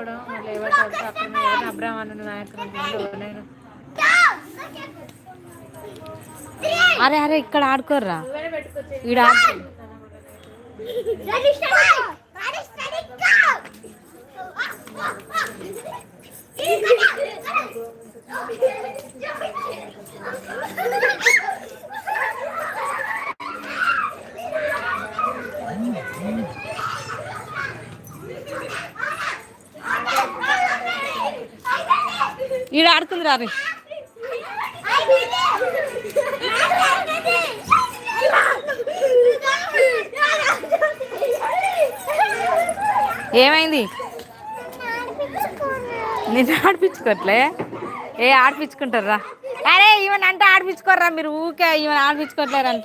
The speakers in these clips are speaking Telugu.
ఆడుకోవడం మళ్ళీ ఎవరు చదువుతారు అక్కడ ఎవరిని అబ్రహ్మానంద నాయకులు నేను. అరే అరే ఇక్కడ ఆడుకోర్రా. ఈడ ఆడుకో. ఈడ ఆడుకుంది రారి ఏమైంది? నిన్ను ఆడిపించుకోవట్లే ఏ ఆడిపించుకుంటారా అరే ఈవెన్ అంటే ఆడిపించుకోర్రా మీరు ఊకే ఈవెన్ ఆడిపించుకోవట్లేరంట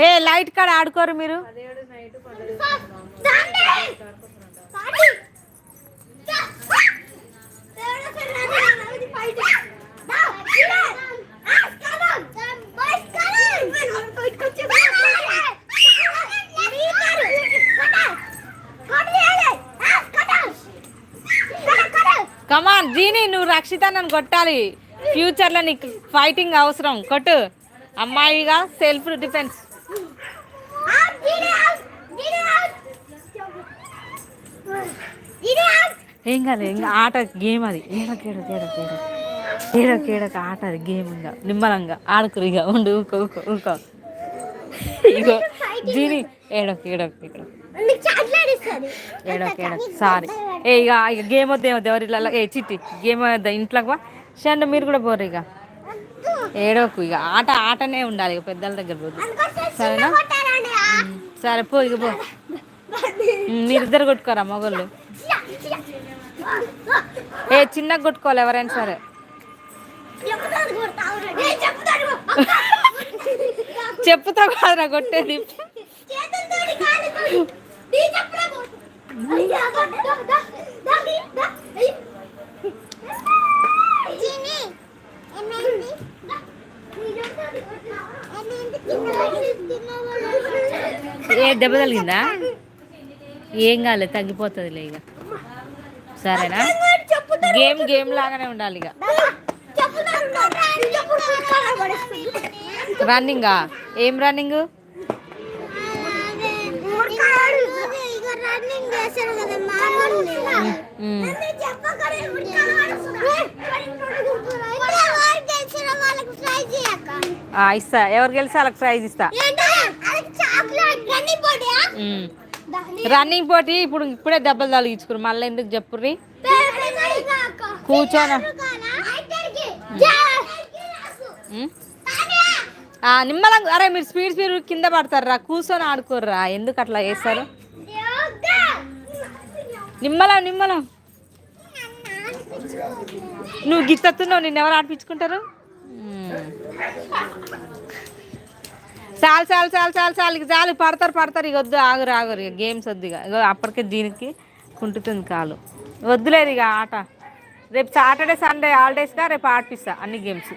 ఏ లైట్ కాడ ఆడుకోరు మీరు? కమాన్ జీని నువ్వు రక్షిత నన్ను కొట్టాలి ఫ్యూచర్లో నీకు ఫైటింగ్ అవసరం. కొట్టు. అమ్మాయిగా సెల్ఫ్ డిఫెన్స్ ఏం కాదు ఇంకా ఆట గేమ్ అది. ఏడక ఏడక ఏడక ఏడక ఏడక ఏడక ఆట అది గేమ్ ఇంకా. నిమ్మలంగా. ఆడుకురు ఇక. ఉండు ఊకో ఊకో ఊకో ఇగో జీని ఏడక ఏడక ఏడక ఏడక ఏడక సారీ ఏ ఇక ఇక గేమ్ వద్ద ఏమొద్దు ఎవరి ఇళ్ళ ఏ చిట్టి గేమ్ వద్ద ఇంట్లోకి షండ్ మీరు కూడా పోరు ఇక ఏడోకు ఇక ఆట ఆటనే ఉండాలి ఇక పెద్దల దగ్గర పోదు సరేనా? సరే పో ఇక పో. మీరిద్దరు కొట్టుకోరా మొగోళ్ళు. ఏ చిన్నగా కొట్టుకోవాలి ఎవరైనా సరే. చెప్పుతో కాదురా కొట్టేది. ఏ దెబ్బ తగిలిందా? ఏం కాలేదు తగ్గిపోతుందిలే ఇక. సరేనా? గేమ్ గేమ్ లాగానే ఉండాలి ఇక. రన్నింగా? ఏం రన్నింగ్? ఇస్తా. ఎవరు గెలిస్తే వాళ్ళకి ప్రైజ్ ఇస్తా. రన్నింగ్ పోటీ ఇప్పుడు ఇప్పుడే దెబ్బలు తగిలించుకురు. మళ్ళీ ఎందుకు చెప్పుర్రి? కూర్చోను? నిమ్మలంగా అరే మీరు స్పీడ్ స్పీడ్ కింద పడతారా కూర్చొని ఆడుకోర్రా. ఎందుకు అట్లా చేస్తారు? నిమ్మలం నిమ్మలం. నువ్వు గిత్తత్తున్నావు నిన్ను ఎవరు ఆడిపించుకుంటారు. చాలు చాలు చాలు చాలు చాలు. ఇక చాలు పడతారు పడతారు. ఇక వద్దు ఆగురు ఆగురు ఇక గేమ్స్ వద్దు ఇక. ఇగో అప్పటికే దీనికి కుంటుతుంది కాలు. వద్దులేదు ఇక ఆట. రేపు సాటర్డే సండే హాలిడేస్గా రేపు ఆడిపిస్తా అన్ని గేమ్స్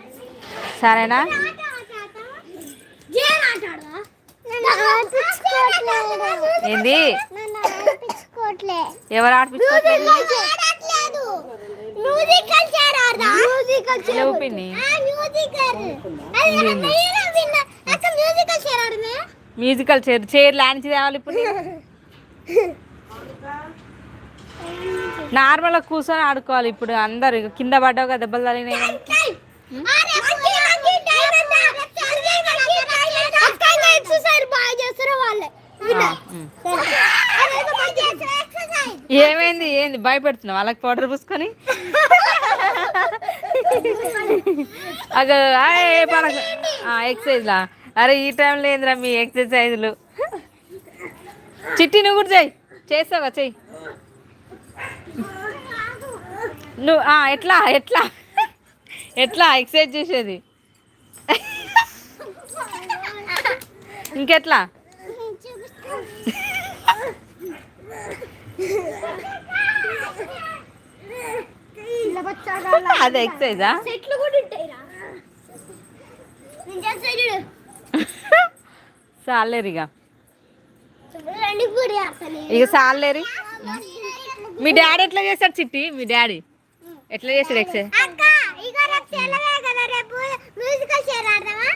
సరేనా? ఏంది? ఎవరు ఆడిపించుకోవట్లేదు లేవు పిన్ని. మ్యూజికల్. చైర్ చైర్ లాంచి తేవాలి ఇప్పుడు నార్మల్గా కూర్చొని ఆడుకోవాలి ఇప్పుడు అందరు. కింద పడ్డావు కదా దెబ్బలు తగిలినాయి కదా. ఆ, ఉమ్. ఏమైంది? ఏంది? భయపెడుతున్నావు? వాళ్ళకి పౌడర్ పూసుకొని? అగో పడక. ఎక్సర్సైజ్లా అరే ఈ టైంలో ఏందిరా మీ ఎక్సర్సైజ్లు చిట్టి నువ్వు కూడా చెయ్యి చేస్తావుగా చెయ్యి నువ్వు ఎట్లా? ఎట్లా? ఎట్లా? ఎక్సర్సైజ్ చేసేది? ఇంకెట్లా? అది ఎక్సర్సైజా చెట్లు కూడా ఇక చాలేరు మీ డాడీ ఎట్లా చేస్తాడు చిట్టి? మీ డాడీ. ఎట్లా చేస్తాడు ఎక్సర్సైజ్ అక్క ఇక రేపు సెలవే కదా రేపు మ్యూజికల్ చైర్ ఆడదామా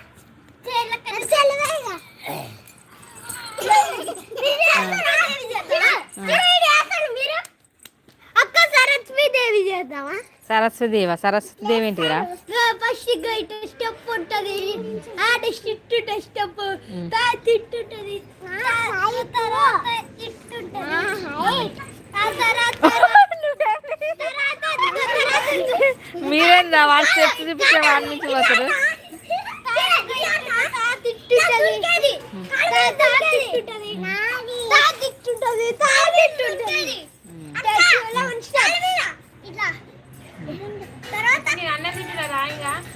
సెలవే ఇక. మీరు చేస్తారా? మీరు చేస్తారా మీరు? అక్క సరస్వతి దేవి చేద్దామా సరస్వతి దేవా సరస్వతి దేవి ఏంటిరా ఫస్ట్ ఇటు స్టెప్ ఉంటది ఆట ఇట్టు స్టెప్ తర్వాత ఇట్టు ఉంటది తర్వాత ఇట్టు ఉంటుంది మీరేందా వాళ్ళు చూపించే వాళ్ళ నుంచి పోతారు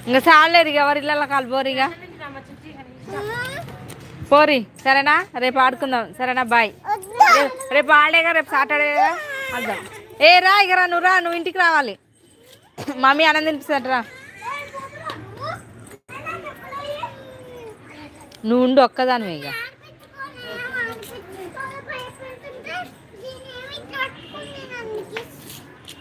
ఇంకా చాలేరు ఇక ఎవరి ఇళ్ళ కలిపోరిగా ఇక. పోరి సరేనా? రేపు ఆడుకుందాం. సరేనా? బాయ్. రేపు ఆడేగా రేపు సాటర్డే వెళ్దాం ఏ రా ఇక రా నువ్వు రా నువ్వు ఇంటికి రావాలి. మమ్మీ అన్నం రా. నువ్వు ఉండు ఒక్కదానివే ఇక.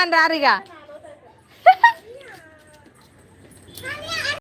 సాల్గాని రారు ఇక.